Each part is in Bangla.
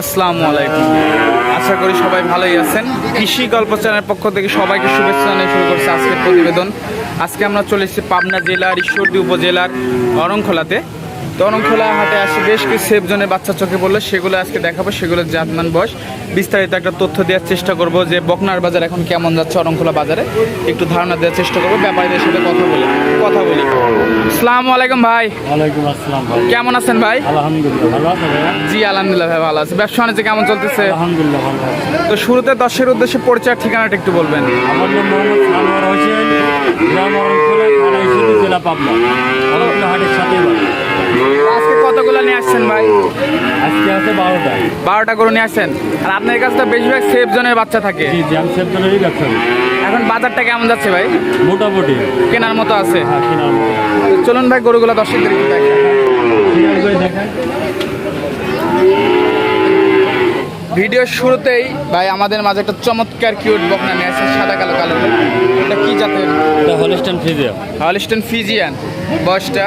আসসালামু আলাইকুম। আশা করি সবাই ভালোই আছেন। কৃষি গল্প চ্যানেলের পক্ষ থেকে সবাইকে শুভেচ্ছা জানিয়ে শুরু করছে আজকের প্রতিবেদন। আজকে আমরা চলে এসেছি পাবনা জেলার ঈশ্বরদী উপজেলার অরংখোলাতে। অরংখোলা হাটে আসে বেশ কিছু সেফ জনের বাচ্চা চোখে পড়ল সেগুলো আজকে দেখাবো সেগুলোর জাতমান বয়স। বিস্তারিত একটা তথ্য দেওয়ার চেষ্টা করব যে বকনার বাজার এখন কেমন যাচ্ছে অরংখোলা বাজারে। একটু ধারণা দেওয়ার চেষ্টা করব ব্যাপারীদের সাথে কথা বলি কথা বলি। আসসালামু আলাইকুম ভাই। ওয়ালাইকুম আসসালাম ভাই। কেমন আছেন ভাই? আলহামদুলিল্লাহ ভালো আছে ভাইয়া? জি আলহামদুলিল্লাহ ভাই ভালো আছে। ব্যবসা বাণিজ্য কেমন চলতেছে? আলহামদুলিল্লাহ ভালো আছে। তো শুরুতে দশের উদ্দেশ্যে পরিচয় ঠিকানাটা একটু বলবেন। আমার নাম মোহাম্মদ সানোয়ার হোসেন গ্রাম অরণখোলা থানা ইসুদি জেলা পাবনা। অরণখোলা হাটের সাথে কতগুলো নিয়ে আসছেন ভাই। আজকে আছে বারোটা বারোটা করে নিয়ে আসছেন। আর আপনার কাছে তো বেশিরভাগ সেফ জনের বাচ্চা থাকে। জি ব্যবসা এখন বাজারটা কেমন যাচ্ছে ভাই? মোটামুটি। কেনার মতো আছে। হ্যাঁ চলুন ভাই গরুগুলো দর্শকদের। দেখেন। ভিডিওর শুরুতেই ভাই আমাদের মাঝে একটা চমৎকার কিউট বকনা নিয়ে আসছে সাদা কালো কালো। এটা কি জাতের? এটা হলিস্টান ফ্রিজিয়া হলিস্টন ফিজিয়ান বয়সটা?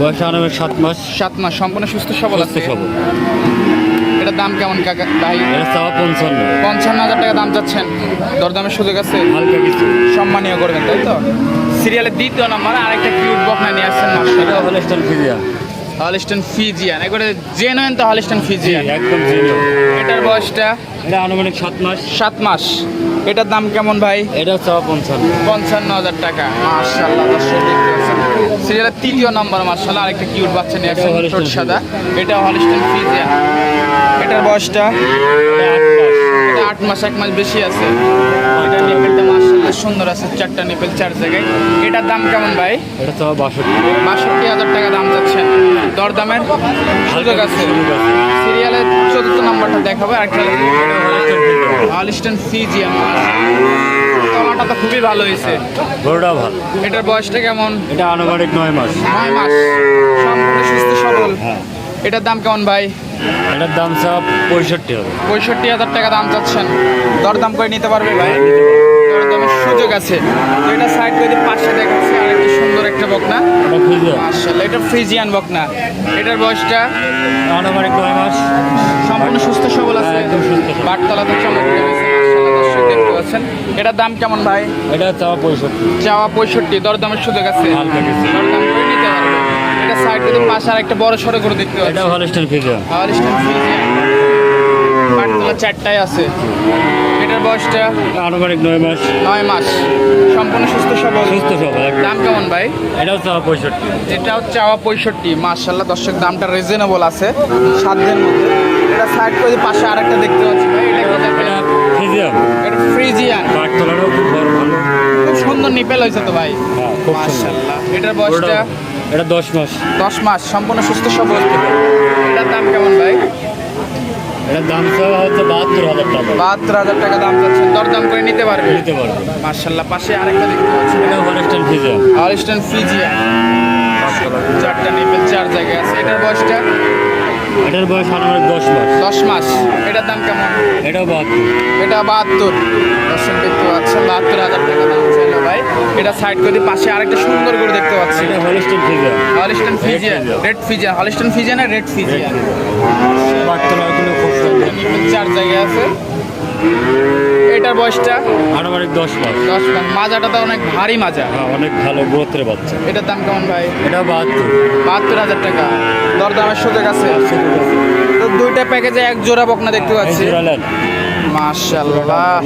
বয়স আনুমানিক সাত মাস। সাত মাস। সম্পূর্ণ সুস্থ সবল আছে? সবল। এটার দাম কেমন কাকা ভাই? এটা চাওয়া পঞ্চান্ন। পঞ্চান্ন হাজার টাকা দাম চাচ্ছেন। দরদামের সুযোগ আছে? হালকা কিছু। সম্মানীয় করবেন তাই তো? সিরিয়ালের দ্বিতীয় নম্বর আরেকটা কিউট বকনা নিয়ে আসছেন এটা master Holstein Friesian Holstein Friesian এবারে জেনুইন তো হলিস্টন ফিজিয়ান একদম জিরো এটার বয়সটা? এটা আনুমানিক সাত মাস। সাত মাস। এটার দাম কেমন ভাই? এটা চাওয়া পঞ্চান্ন। পঞ্চান্ন হাজার টাকা। মার্শাল্লাহ সিরিয়ালের তৃতীয় নম্বর মার্শাল্লাহ আরেকটা কিউট বাচ্চা নিয়ে Holstein ছোট সাদা। এটা হলিস্টন ফিজিয়ান এটার বয়সটা? আট মাস। এক মাস বেশি আছে। এটা মার্শাল্লাহ সুন্দর আছে চারটা নিপেল চার জায়গায়। এটার দাম কেমন ভাই? এটা চাওয়া বাষট্টি। বাষট্টি হাজার টাকা দাম যাচ্ছেন দরদামের সুযোগ আছে। সিরিয়ালের চতুর্থ নম্বরটা দেখাবো একটা হলিস্টন ফিজিয়ান টমাটো তো খুবই ভালো হয়েছে। গরুটা ভালো। এটার বয়সটা কেমন? এটা আনুমানিক নয় মাস। নয় মাস। সম্পূর্ণ সুস্থ সবল। হ্যাঁ। এটার দাম কেমন ভাই? এটার দাম চাওয়া পঁয়ষট্টি হবে। পঁয়ষট্টি হাজার টাকা দাম চাচ্ছেন দরদাম করে নিতে পারবে ভাই? দরদামের সুযোগ আছে। এটা সাইড করে পাশে দেখাচ্ছি আর একটা সুন্দর একটা বকনা। এটা এটা ফ্রিজিয়ান বকনা। এটার বয়সটা আনুমানিক নয় মাস। সম্পূর্ণ সুস্থ সবল আছে। সবল। বাটতলাতে চমৎকার পাচ্ছেন। এটার দাম কেমন ভাই? এটা চাওয়া পঁয়ষট্টি। চাওয়া পঁয়ষট্টি দরদামের সুযোগ আছে। দরদাম করে নিতে পারবে। এটা সাইড করে পাশে আর একটা বড় সড়ো করে দেখতে পাচ্ছি। এটা বাটতলা চারটায় আছে। এটার বয়সটা? আনুমানিক নয় মাস। নয় মাস। সম্পূর্ণ সুস্থ সবল। সুস্থ সবল দাম কেমন ভাই? এটাও চাওয়া পঁয়ষট্টি। এটাও চাওয়া পঁয়ষট্টি মার্শাল্লাহ দর্শক দামটা রিজনেবল আছে। সাধ্যের মধ্যে। এটা সাইড করে পাশে আরেকটা দেখতে পাচ্ছি ভাই এটা কি জাতের? এটা ফ্রিজিয়া এটা ফ্রিজিয়ান। বাটতলাটাও খুব বড় ভালো। খুব সুন্দর নিপেল হয়েছে তো ভাই। হ্যাঁ খুব মার্শাল্লাহ এটার বয়সটা? এটা দশ মাস। দশ মাস। সম্পূর্ণ সুস্থ সবল। এটার দাম কেমন ভাই? এটার দাম চাওয়া হচ্ছে বাহাত্তর হাজার টাকা। বাহাত্তর হাজার টাকা দাম চাচ্ছেন দরদাম করে নিতে পারবে? নিতে পারবে। মার্শাল্লাহ পাশে আরেকটা দেখতে পাচ্ছি। এটা হলিস্টান ফ্রিজিয়া হলিস্টন ফিজিয়া চারটা নিপেল চার জায়গায় আছে। এটার বয়সটা? এটার বয়স আনুমানিক দশ মাস। দশ মাস। এটার দাম কেমন? এটাও বাহাত্তর। এটা বাহাত্তর। দর্শক দেখতে পাচ্ছেন বাহাত্তর হাজার টাকা দাম চাইলো ভাই। এটা সাইড করে পাশে আরেকটা সুন্দর করে দেখতে পাচ্ছি। এটা হলিস্টান ফ্রিজিয়া হলিস্টন ফিজিয়া রেড ফিজিয়া হলিস্টন ফিজিয়া না রেড ফিজিয়া খুব সুন্দর চার জায়গায় আছে। এটার বয়সটা? আনুমানিক দশ মাস। দশ মাস। মাজাটা তো অনেক ভারী মাজা। হ্যাঁ অনেক ভালো গ্রোথের বাচ্চা। এটার দাম কেমন ভাই? এটা বাহাত্তর। বাহাত্তর হাজার টাকা। দরদামের সুযোগ আছে? তো দুইটা প্যাকেজে এক জোড়া বকনা দেখতে পাচ্ছি। জোড়ালেন মাশাল্লাহ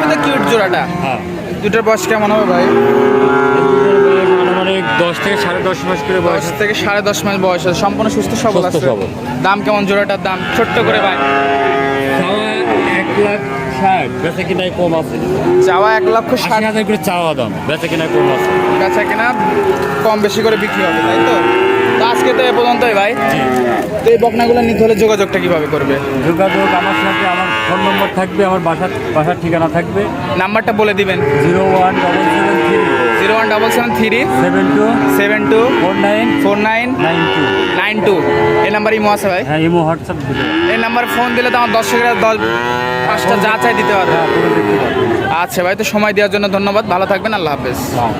খুবই কিউট জোড়াটা। হ্যাঁ। দুটার বয়স কেমন হবে ভাই? আনুমানিক দশ থেকে সাড়ে দশ মাস করে বয়স থেকে সাড়ে দশ মাস বয়স সম্পূর্ণ সুস্থ সবল আছে। দাম কেমন জোড়াটার দাম? ছোট্ট করে ভাই। লাখ ষাট বেচা কিনায় কম আছে। চাওয়া এক লক্ষ ষাট। হাজার করে চাওয়া দাম বেচা কিনায় কম আছে। বেচা কিনা কম বেশি করে বিক্রি হবে তাই তো? তো আজকে তো এ পর্যন্তই ভাই। তো এই বকনাগুলো নিতে হলে যোগাযোগটা কীভাবে করবে? যোগাযোগ আমার সাথে আমার ফোন নম্বর থাকবে আমার বাসার বাসার ঠিকানা থাকবে। নাম্বারটা বলে দিবেন। Zero one double seven zero one double seven three seven two seven two four nine four nine nine two nine two. এই নাম্বার ইমো আছে ভাই? হ্যাঁ ইমো হোয়াটসঅ্যাপ এই নাম্বার ফোন দিলে তো আমার দর্শকেরা দশ পাঁচটা যা চাই দিতে পারবে। হ্যাঁ পারবেন আচ্ছা ভাই তো সময় দেওয়ার জন্য ধন্যবাদ। ভালো থাকবেন আল্লাহ হাফেজ। হ্যাঁ